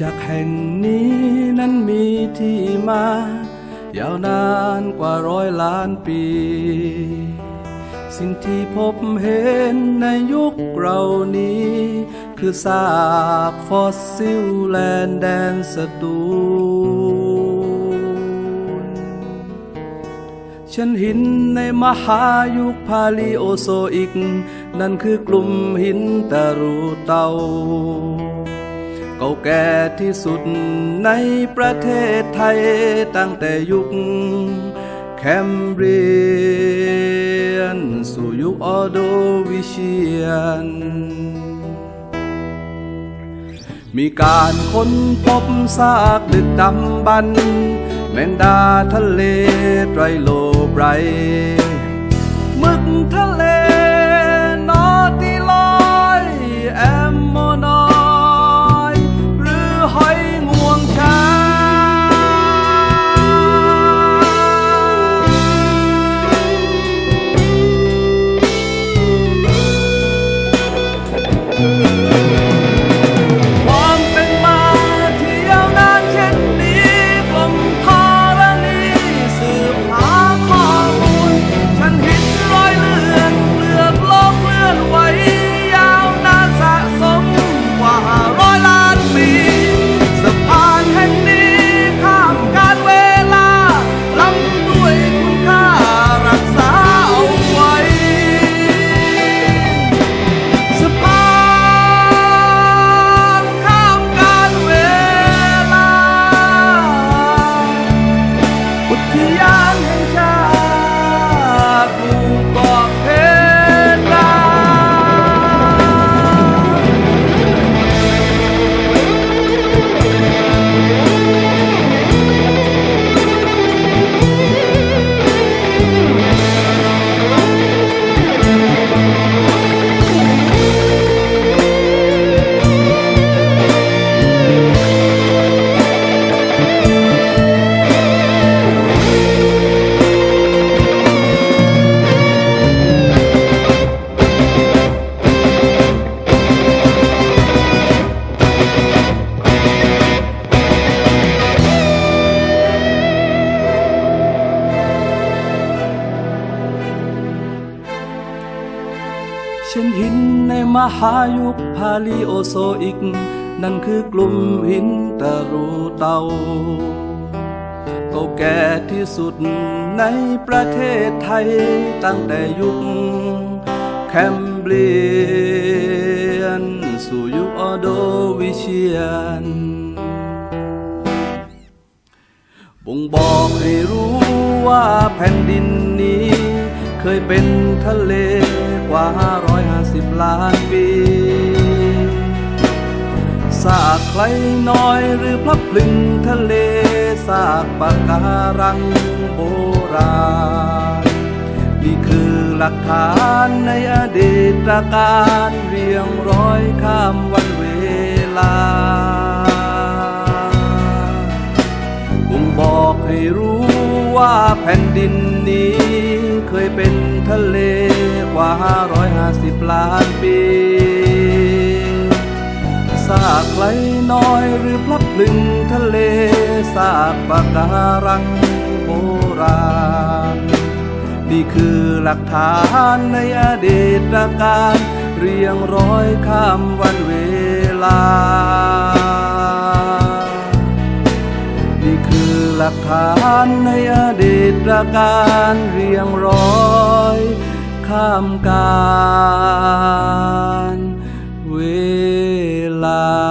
จักรแห่งนี้นั้นมีที่มา ยาวนานกว่าร้อยล้านปี สิ่งที่พบเห็นในยุคเรานี้ คือซากฟอสซิลแลนด์แดนสตูลฉันหินในมหายุคพาลีโอโซอิก นั่นคือกลุ่มหินตะรูเตา เก่าแก่ที่สุดในประเทศไทยตั้งแต่ยุคแคมเบรียนสู่ยุคออโดวิเชียน มีการค้นพบซากดึกดำบรรพ์แมงดาทะเลไตรโลไบร ฉันหินในมหายุคพาลีโอโซอิก นั่นคือกลุ่มหินตะรูเตาเก่าแก่ที่สุดในประเทศไทยตั้งแต่ยุค แคมเบรียน สู่ยุคออโดวิเชียน บ่งบอกให้รู้ว่าแผ่นดินนี้ เคยเป็นทะเล กว่า 550 ล้านปีซากใครน้อยหรือพลับพลึงทะเลซากปะการังโบราณ นี่คือหลักฐานในอดีตการเรียงร้อยข้ามวันเวลาบ่งบอกให้รู้ว่าแผ่นดินนี้เคยเป็นทะเล กว่า 550 ล้านปี ซากใครน้อยหรือพลับพลึงทะเล ซากปะการังโบราณ นี่คือหลักฐานในอดีตการ เรียงร้อยข้ามวันเวลานี่คือหลักฐานในอดีตการเรียงร้อย ข้ามกาลเวลา